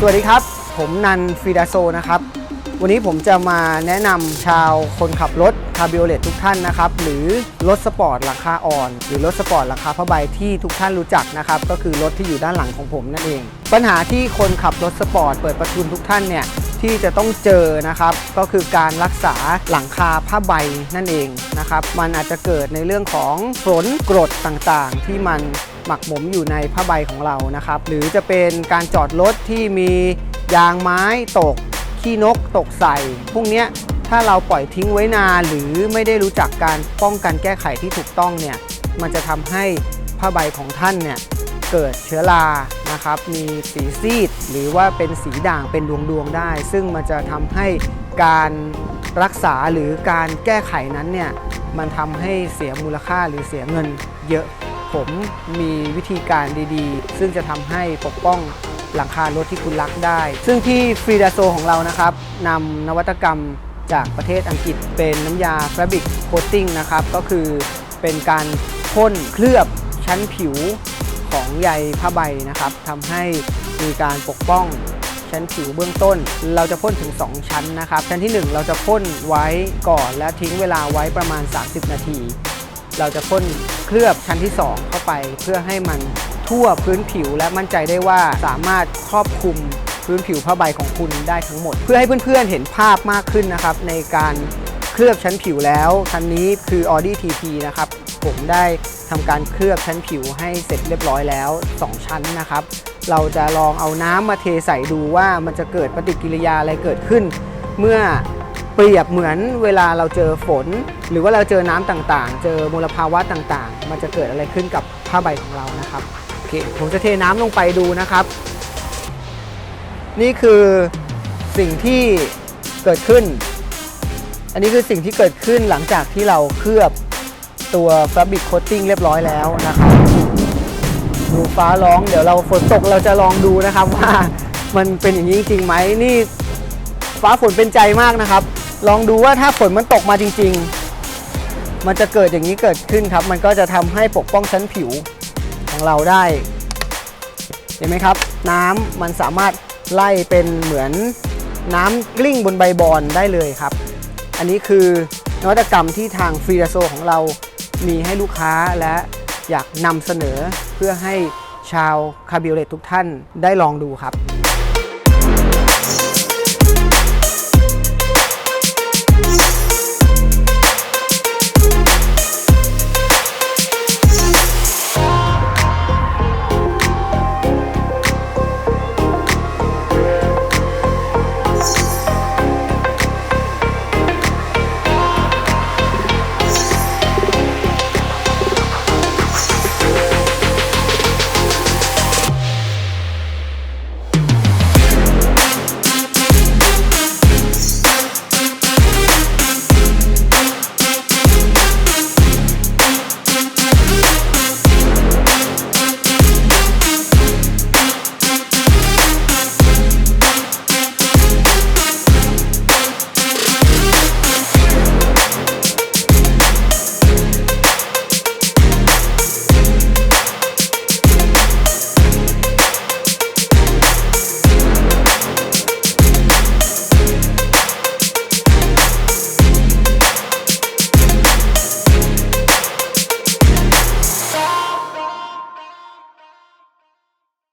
สวัสดีครับ ผมนันฟีดาโซนะครับ วันนี้ผมจะมาแนะนำชาวคนขับรถคาร์บิโอเลตทุกท่านนะครับ หรือรถสปอร์ตราคาอ่อน หรือรถสปอร์ตราคาผ้าใบที่ทุกท่านรู้จักนะครับ ก็คือรถที่อยู่ด้านหลังของผมนั่นเอง ปัญหาที่คนขับรถสปอร์ตเปิดประทุนทุกท่านเนี่ยที่จะต้องเจอนะครับ ก็คือการรักษาหลังคาผ้าใบนั่นเองนะครับ มันอาจจะเกิดในเรื่องของฝนกรดต่างๆ ที่มัน หมักหมมอยู่ในผ้าใบของเรานะครับ หรือจะเป็นการจอดรถที่มียางไม้ตก ขี้นกตกใส่พวกเนี้ยถ้าเราปล่อยทิ้งไว้นานหรือไม่ได้รู้จักการป้องกันแก้ไขที่ถูกต้องเนี่ยมันจะทำให้ผ้าใบของท่านเนี่ยเกิดเชื้อรานะครับ มีสีซีด หรือว่าเป็นสีด่างเป็นดวงๆได้ ซึ่งมันจะทำให้การรักษาหรือการแก้ไขนั้นเนี่ยมันทำให้เสียมูลค่าหรือเสียเงินเยอะ ผมมีวิธีการดีๆ ซึ่งจะทำให้ปกป้องหลังคารถที่คุณรักได้ ซึ่งที่ฟรีดาโซของเรานะครับนำนวัตกรรมจากประเทศอังกฤษเป็นน้ำยา Fabric Coating นะครับ ก็คือเป็นการพ่นเคลือบชั้นผิวของใยผ้าใบนะครับทำให้มีการปกป้องชั้นผิวเบื้องต้น เราจะพ่นถึง 2 ชั้นนะครับ ชั้นที่ 1 เราจะพ่นไว้ก่อนและทิ้งเวลาไว้ประมาณ 30 นาที เราจะพ่นเคลือบชั้นที่ 2 เข้าไป เพื่อให้มันทั่วพื้นผิวและมั่นใจได้ว่าสามารถครอบคลุมพื้นผิวผ้าใบของคุณได้ทั้งหมด เพื่อให้เพื่อนๆเห็นภาพมากขึ้นนะครับ ในการเคลือบชั้นผิวแล้วคันนี้คือ Audi TT นะครับผมได้ทำการเคลือบชั้นผิวให้เสร็จเรียบร้อยแล้ว 2 ชั้นนะครับ เราจะลองเอาน้ำมาเทใส่ดูว่ามันจะเกิดปฏิกิริยาอะไรเกิดขึ้น เมื่อ เปรียบเหมือนเวลาเราเจอฝน หรือว่าเราเจอน้ำต่างๆ เจอมลภาวะต่างๆ มันจะเกิดอะไรขึ้นกับผ้าใบของเรานะครับโอเคผมจะเทน้ำลงไปดูนะครับ นี่คือสิ่งที่เกิดขึ้น อันนี้คือสิ่งที่เกิดขึ้นหลังจากที่เราเคลือบตัว Fabric Coating เรียบร้อยแล้วนะครับดูฟ้าร้องเดี๋ยวเราฝนตกเราจะลองดูนะครับว่ามันเป็นอย่างนี้จริงไหมนี่ฟ้าฝนเป็นใจมากนะครับ ลองดูว่าถ้าฝนมันตกมาจริง ๆ มันจะเกิดอย่างนี้เกิดขึ้นครับ มันก็จะทำให้ปกป้องชั้นผิวของเราได้ เห็นไหมครับ น้ำมันสามารถไล่เป็นเหมือนน้ำกลิ้งบนใบบอนได้เลยครับ อันนี้คือนวัตกรรมที่ทางฟรีโซของเรามีให้ลูกค้าและอยากนำเสนอเพื่อให้ชาวคาบิโอเลตทุกท่านได้ลองดูครับ